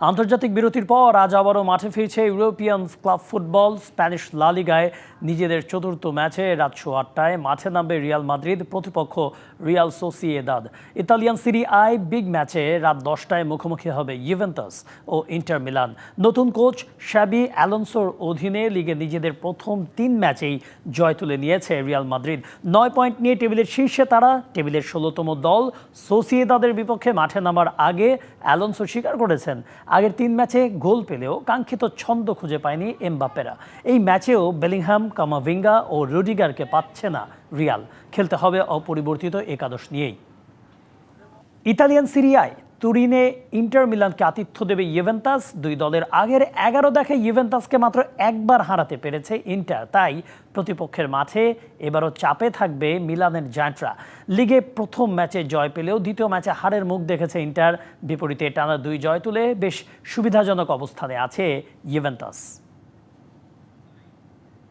আন্তর্জাতিক বিরতির পর আজ আবারও মাঠে ফিরছে ইউরোপিয়ান ক্লাব ফুটবল। স্প্যানিশ লালিগায় নিজেদের চতুর্থ ম্যাচে রাত আটটায় মাঠে নামবে রিয়াল মাদ্রিদ, প্রতিপক্ষ Real Sociedad. Italian Serie A big ম্যাচে রাত দশটায় মুখোমুখি হবে ইউভেন্টাস ও ইন্টার মিলান। নতুন কোচ শ্যাবি অ্যালোনসোর অধীনে লিগে নিজেদের প্রথম তিন ম্যাচেই জয় তুলে নিয়েছে রিয়াল মাদ্রিদ। নয় পয়েন্ট নিয়ে টেবিলের শীর্ষে তারা টেবিলের ষোলোতম দল। সোসিয়েদাদের বিপক্ষে মাঠে নামার আগে অ্যালোনসো স্বীকার করেছেন আগের তিন ম্যাচে গোল পেলেও কাঙ্ক্ষিত ছন্দ খুঁজে পায়নি এমবাপেরা এই ম্যাচেও বেলিংহাম, কামাভিঙ্গা ও রুডিগারকে পাচ্ছে না রিয়াল। খেলতে হবে অপরিবর্তিত একাদশ নিয়েই। ইতালিয়ান সিরিয়ায় তুরিনে ইন্টার মিলানকে আতিথ্য দেবে ইয়েভেন্তাস দুই দলের আগের এগারো দেখায় ইয়েভেন্তাসকে মাত্র একবার হারাতে পেরেছে ইন্টার। তাই প্রতিপক্ষের মাঠে এবারও চাপে থাকবে মিলানের জায়ান্টরা লিগে প্রথম ম্যাচে জয় পেলেও দ্বিতীয় ম্যাচে হারের মুখ দেখেছে ইন্টার। বিপরীতে টানা দুই জয় তুলে বেশ সুবিধাজনক অবস্থানে আছে ইউভেন্টাস।